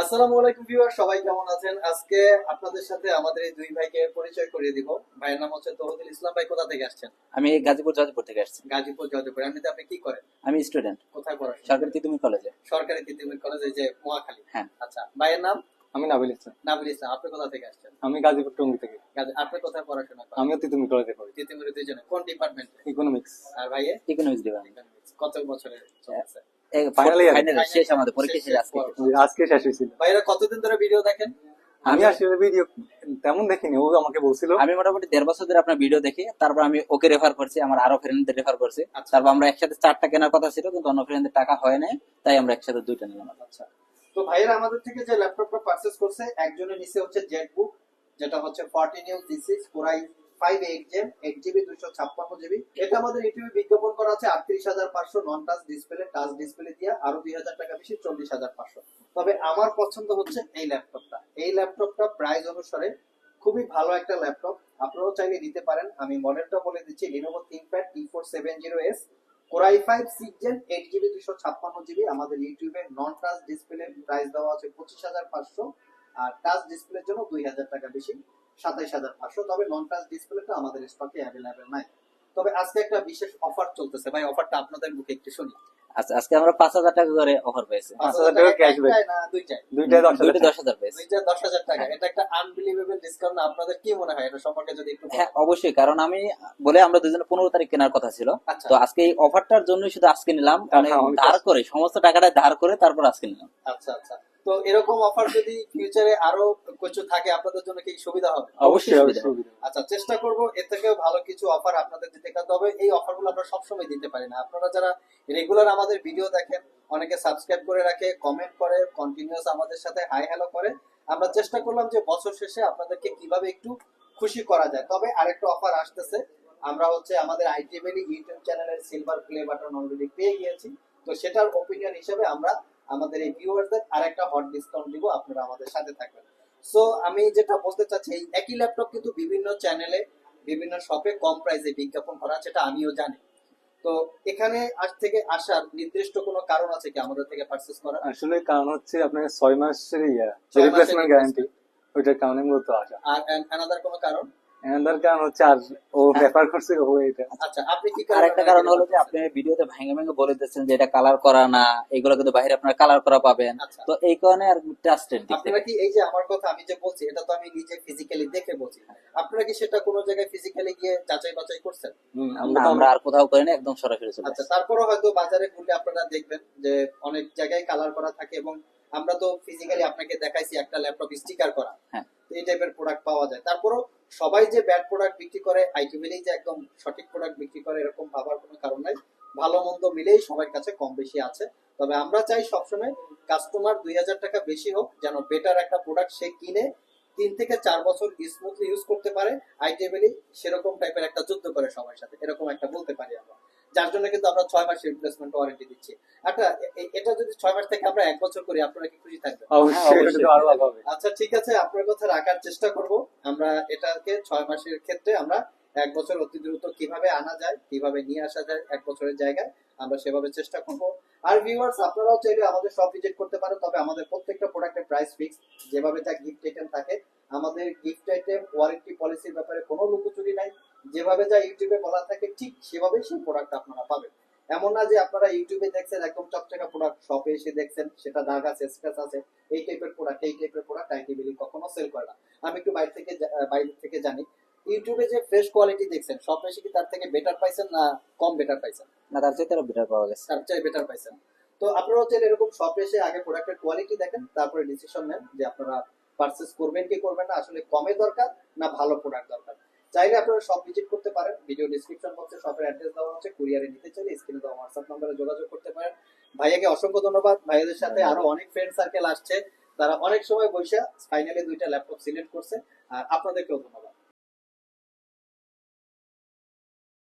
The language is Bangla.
আসসালামু আলাইকুম ভিউয়ার সবাই কেমন আছেন? আজকে আপনাদের সাথে আমাদের এই দুই ভাইকে পরিচয় করিয়ে দিব। ভাইয়ের নাম হচ্ছে তহদুল ইসলাম। ভাই কোথা থেকে আসছেন? আমি গাজীপুর যাজপুর থেকে আসছি। গাজীপুর যাদবপুর এমনিতে আপনি কি করেন? আমি স্টুডেন্ট। কোথায় পড়াশোনা? সরকারি তিতুমি কলেজে। সরকারি তিতুমির কলেজে যে মহাখালী। হ্যাঁ। আচ্ছা ভাইয়ের নাম? আমি নাবিল ইসলাম। নাবিল ইসলাম। আপনি কোথা থেকে আসছেন? আমি গাজীপুর টঙ্গি থেকে। আপনি কোথায় পড়াশোনা করেন? আমিও তিতুমি কলেজে পড়ি। তিতুমির দুইজনে কোন ডিপার্টমেন্টে ইকোনমিক্স আর ভাইয়ে ইকোনমিক্স ডিপার্টমেন্ট কত বছরে চলছে. ফাইনাল শেষ আমাদের পরীক্ষা শেষ আজকে। আজকে শেষ হয়েছিল। ভাইরা কতদিন ধরে ভিডিও দেখেন? আমি আসলে ভিডিও তেমন দেখিনি ও আমাকে বলছিল। আমি মোটামুটি দেড় বছর ধরে আপনার ভিডিও দেখি তারপর আমি ওকে রেফার করছি আমার আরও ফ্রেন্ডদের রেফার করছি। আচ্ছা। তারপর আমরা একসাথে চারটা কেনার কথা ছিল কিন্তু অন্য ফ্রেন্ডদের টাকা হয় নাই তাই আমরা একসাথে দুইটা নিলাম। আচ্ছা। তো ভাইয়েরা আমাদের থেকে যে ল্যাপটপটা পারচেজ করছে একজনের নিচে হচ্ছে জেটবুক যেটা হচ্ছে ইউ ডিসিক্স কোরাই খুবই ভালো একটা ল্যাপটপ। আপনারাও চাইলে নিতে পারেন। আমি মডেলটা বলে দিচ্ছি Lenovo ThinkPad T four seven zero S core i five six gen eight GB দুশো ছাপ্পান্ন জিবি আমাদের ইউটিউবে নন টাচ ডিসপ্লে প্রাইস দেওয়া আছে পঁচিশ হাজার পাঁচশো। আর টাচ ডিসপ্লের জন্য দুই হাজার টাকা বেশি, সাতাইশ হাজার পাঁচশো। তবে নন টাচ তো আমাদের স্টকে অ্যাভেলেবেল নাই। তবে আজকে একটা বিশেষ অফার চলতেছে। ভাই অফারটা আপনাদের মুখে একটু শুনি। আচ্ছা আজকে আমরা পাঁচ হাজার টাকা করে অফার পেয়েছি। পাঁচ হাজার টাকা দশ দুইটা দশ হাজার পেয়েছি। দুইটা দশ হাজার টাকা। এটা একটা আনবিলিভেবল ডিসকাউন্ট আপনাদের কি মনে হয়? এটা সম্পর্কে যদি একটু হ্যাঁ অবশ্যই। কারণ আমি বলে আমরা দুজনে পনেরো তারিখ কেনার কথা ছিল। আচ্ছা। তো আজকে এই অফারটার জন্য শুধু আজকে নিলাম। মানে হ্যাঁ, ধার করে সমস্ত টাকাটা ধার করে তারপর আজকে নিলাম। আচ্ছা আচ্ছা। তো এরকম অফার যদি ফিউচারে আরও কিছু থাকে আপনাদের জন্য কি সুবিধা হবে? অবশ্যই আচ্ছা চেষ্টা করব এর থেকেও ভালো কিছু অফার আপনাদের দিতে। তবে এই অফারগুলো আমরা সবসময় দিতে পারি না। আপনারা যারা রেগুলার আমাদের ভিডিও দেখেন অনেকে সাবস্ক্রাইব করে রাখে কমেন্ট করে কন্টিনিউয়াস আমাদের সাথে হাই হ্যালো করে আমরা চেষ্টা করলাম যে বছর শেষে আপনাদেরকে কীভাবে একটু খুশি করা যায়। তবে আরেকটা অফার আসতেছে। আমরা হচ্ছে আমাদের আইটিএমএলি ইউটিউব চ্যানেলের সিলভার প্লে বাটন অলরেডি পেয়ে গিয়েছি। তো সেটার ওপিনিয়ন হিসেবে আমরা আমাদের এই ভিউয়ারদের আরেকটা হট ডিসকাউন্ট দিব আপনারা আমাদের সাথে থাকবেন। সো আমি যেটা বলতে চাচ্ছি এই একই ল্যাপটপ কিন্তু বিভিন্ন চ্যানেলে বিভিন্ন শপে কম প্রাইসে বিজ্ঞাপন করা সেটা আমিও জানি। তো এখানে আজ থেকে আসার নির্দিষ্ট কোনো কারণ আছে কি আমাদের থেকে পারচেজ করা আসলে কারণ হচ্ছে আপনার ছয় মাসের ইয়া রিপ্লেসমেন্ট গ্যারান্টি ওইটার কারণে মূলত আসা। আর আনাদার কোনো কারণ? এনাদার কারণ হচ্ছে আর ও রেফার করছে ও এটা। আচ্ছা আপনি কি আর কারণ হলো যে আপনি ভিডিওতে ভেঙে ভেঙে বলে দিচ্ছেন যে এটা কালার করা না এগুলো কিন্তু বাইরে আপনারা কালার করা পাবেন। আচ্ছা। তো এই কারণে আর ট্রাস্টেড আপনারা কি এই যে আমার কথা আমি যে বলছি এটা তো আমি নিজে ফিজিক্যালি দেখে বলছি। আপনারা কি সেটা কোনো জায়গায় ফিজিক্যালি গিয়ে যাচাই বাছাই করছেন? আমরা তো আমরা আর কোথাও করি না একদম সরাসরি চলে আচ্ছা। তারপরে হয়তো বাজারে ঘুরলে আপনারা দেখবেন যে অনেক জায়গায় কালার করা থাকে এবং আমরা তো ফিজিক্যালি আপনাকে দেখাইছি একটা ল্যাপটপ স্টিকার করা। হ্যাঁ। এই টাইপের প্রোডাক্ট পাওয়া যায়। তারপরও সবাই যে ব্যাড প্রোডাক্ট বিক্রি করে আইটি মিলেই যে একদম সঠিক প্রোডাক্ট বিক্রি করে, এরকম ভাবার কোনো কারণ নাই। ভালো মন্দ মিলেই সবার কাছে কম বেশি আছে। তবে আমরা চাই সবসময় কাস্টমার দুই হাজার টাকা বেশি হোক, যেন বেটার একটা প্রোডাক্ট সে কিনে, তিন থেকে চার বছর স্মুথলি ইউজ করতে পারে। আইটি মিলি সেরকম টাইপের একটা যুদ্ধ করে সবার সাথে, এরকম একটা বলতে পারি আমরা। যার জন্য কিন্তু আমরা ছয় মাসের রিপ্লেসমেন্ট ওয়ারেন্টি দিচ্ছি। আচ্ছা এটা যদি ছয় মাস থেকে আমরা এক বছর করি আপনারা কি খুশি থাকবেন? হ্যাঁ, আচ্ছা ঠিক আছে আপনার কথা রাখার চেষ্টা করব। আমরা এটাকে ছয় মাসের ক্ষেত্রে আমরা এক বছর অতি দ্রুত কীভাবে আনা যায় কীভাবে নিয়ে আসা যায় এক বছরের জায়গায় আমরা সেভাবে চেষ্টা করব। আর ভিউয়ার্স আপনারাও চাইলে আমাদের সব ভিজিট করতে পারেন তবে আমাদের প্রত্যেকটা প্রোডাক্টের প্রাইস ফিক্স যেভাবে যা গিফট আইটেম থাকে আমাদের গিফট আইটেম ওয়ারেন্টি পলিসির ব্যাপারে কোনো লুকোচুরি নাই। যেভাবে যা ইউটিউবে বলা থাকে ঠিক সেভাবেই সেই প্রোডাক্ট আপনারা পাবেন। এমন না যে আপনারা ইউটিউবে দেখছেন একদম চকচকা প্রোডাক্ট শপে এসে দেখছেন সেটা দাগ আছে স্ক্র্যাচ আছে এই টাইপের প্রোডাক্ট এই টাইপের প্রোডাক্ট আইটিবিলি কখনো সেল করে না। আমি একটু বাইরে থেকে বাইরে থেকে জানি ইউটিউবে যে ফ্রেশ কোয়ালিটি দেখছেন শপে এসে কি তার থেকে বেটার পাইছেন না কম বেটার পাইছেন? না তার চাইতে আরও বেটার পাওয়া গেছে। তার চেয়ে বেটার পাইছেন। তো আপনারা হচ্ছে এরকম শপে এসে আগে প্রোডাক্টের কোয়ালিটি দেখেন তারপরে ডিসিশন নেন যে আপনারা পারচেস করবেন কি করবেন না আসলে কমে দরকার না ভালো প্রোডাক্ট দরকার। চাইলে আপনারা সব ভিজিট করতে পারেন ভিডিও ডিসক্রিপশন বক্সে শপের অ্যাড্রেস দেওয়া হচ্ছে কুরিয়ারে নিতে চাইলে স্ক্রিনে দেওয়া হোয়াটসঅ্যাপ নম্বরে যোগাযোগ করতে পারেন। ভাইয়াকে অসংখ্য ধন্যবাদ। ভাইয়াদের সাথে আরও অনেক ফ্রেন্ড সার্কেল আসছে। তারা অনেক সময় বসে ফাইনালি দুইটা ল্যাপটপ সিলেক্ট করছে। আর আপনাদেরকেও ধন্যবাদ।